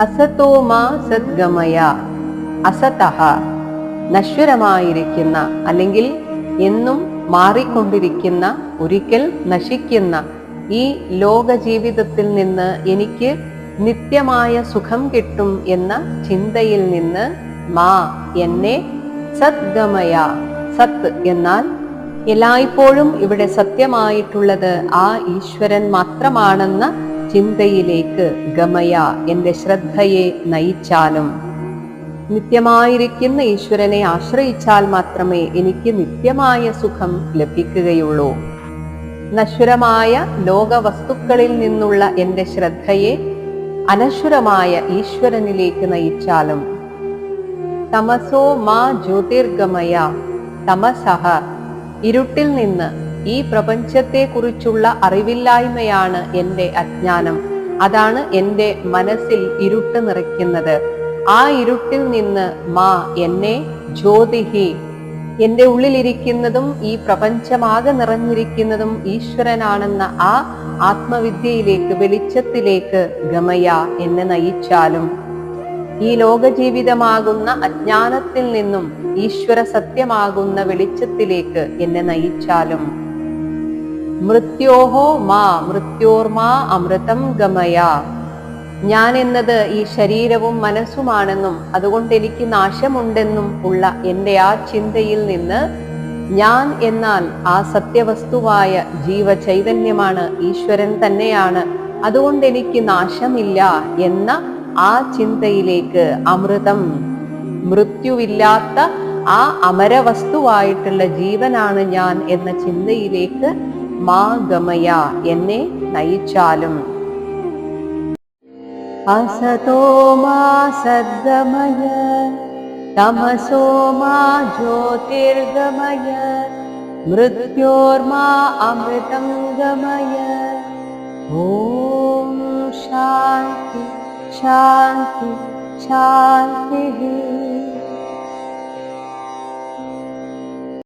അസതോ മാ സദ്ഗമയ. അസതഹ. നശ്വരമായിരിക്കുന്ന അല്ലെങ്കിൽ എന്നും മാറിക്കൊണ്ടിരിക്കുന്ന ഒരിക്കൽ നശിക്കുന്ന ഈ ലോക ജീവിതത്തിൽ നിന്ന് എനിക്ക് നിത്യമായ സുഖം കിട്ടും എന്ന ചിന്തയിൽ നിന്ന് മാ എന്നെ സദ്ഗമയ. സത് എന്നാൽ എല്ലായ്പ്പോഴും ഇവിടെ സത്യമായിട്ടുള്ളത് ആ ഈശ്വരൻ മാത്രമാണെന്ന ചിന്തയിലേക്ക് ഗമയ എന്റെ ശ്രദ്ധയെ നയിച്ചാലും. നിത്യമായിരിക്കുന്ന ഈശ്വരനെ ആശ്രയിച്ചാൽ മാത്രമേ എനിക്ക് നിത്യമായ സുഖം ലഭിക്കുകയുള്ളൂ. നശ്വരമായ ലോകവസ്തുക്കളിൽ നിന്നുള്ള എന്റെ ശ്രദ്ധയെ അനശ്വരമായ ഈശ്വരനിലേക്ക് നയിച്ചാലും. തമസോ മാ ജ്യോതിർഗമയ തമസഹ ഇരുട്ടിൽ നിന്ന് ഈ പ്രപഞ്ചത്തെക്കുറിച്ചുള്ള അറിവില്ലായ്മയാണ് എന്റെ അജ്ഞാനം. അതാണ് എന്റെ മനസ്സിൽ ഇരുട്ട് നിറയ്ക്കുന്നത്. ആ ഇരുട്ടിൽ നിന്ന് മാ എന്നെ ജ്യോതിഹി. എന്റെ ഉള്ളിലിരിക്കുന്നതും ഈ പ്രപഞ്ചമാകെ നിറഞ്ഞിരിക്കുന്നതും ഈശ്വരനാണെന്ന ആ ആത്മവിദ്യയിലേക്ക് വെളിച്ചത്തിലേക്ക് ഗമയ എന്നെ നയിച്ചാലും. ഈ ലോകജീവിതമാകുന്ന അജ്ഞാനത്തിൽ നിന്നും ഈശ്വര സത്യമാകുന്ന വെളിച്ചത്തിലേക്ക് എന്നെ നയിച്ചാലും. മൃത്യോഹോ മാ മൃത്യോർമാ അമൃതം ഗമയ. ഞാൻ എന്നത് ഈ ശരീരവും മനസ്സുമാണെന്നും അതുകൊണ്ട് എനിക്ക് നാശമുണ്ടെന്നും ഉള്ള എന്റെ ആ ചിന്തയിൽ നിന്ന് ഞാൻ എന്നാൽ ആ സത്യവസ്തുവായ ജീവചൈതന്യമാണ് ഈശ്വരൻ തന്നെയാണ്. അതുകൊണ്ട് എനിക്ക് നാശമില്ല എന്ന ആ ചിന്തയിലേക്ക് അമൃതം മൃത്യുവില്ലാത്ത ആ അമരവസ്തുവായിട്ടുള്ള ജീവനാണ് ഞാൻ എന്ന ചിന്തയിലേക്ക് മാ ഗമയ എന്നെ നയിച്ചാലും असतो मा सद्गमय तमसो मा ज्योतिर्गमय मृत्योर्मा अमृतं गमय ॐ शान्ति शान्ति शान्तिः